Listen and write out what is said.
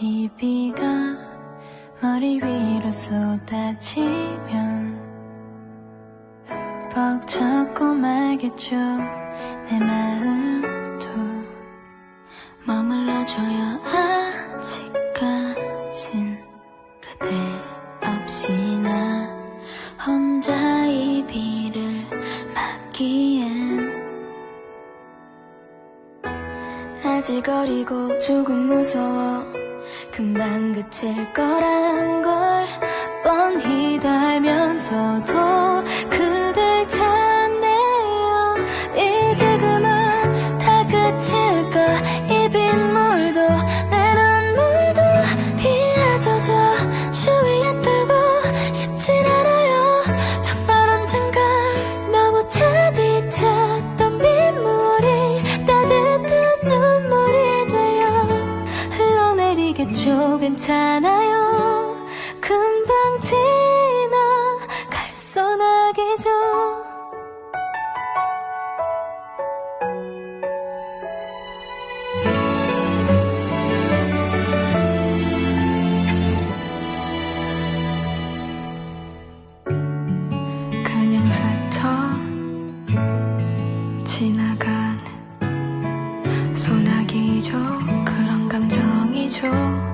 이 비가 머리 위로 쏟아지면 흠뻑 젖고 말겠죠 내 마음도. 머물러줘요 아직까진. 바지거리고 조금 무서워. 금방 그칠 거란 걸 뻔히 달면서도 괜찮아요. 금방 지나 갈 소나기죠 그냥 스쳐 지나간 소나기죠. 그런 감정이죠.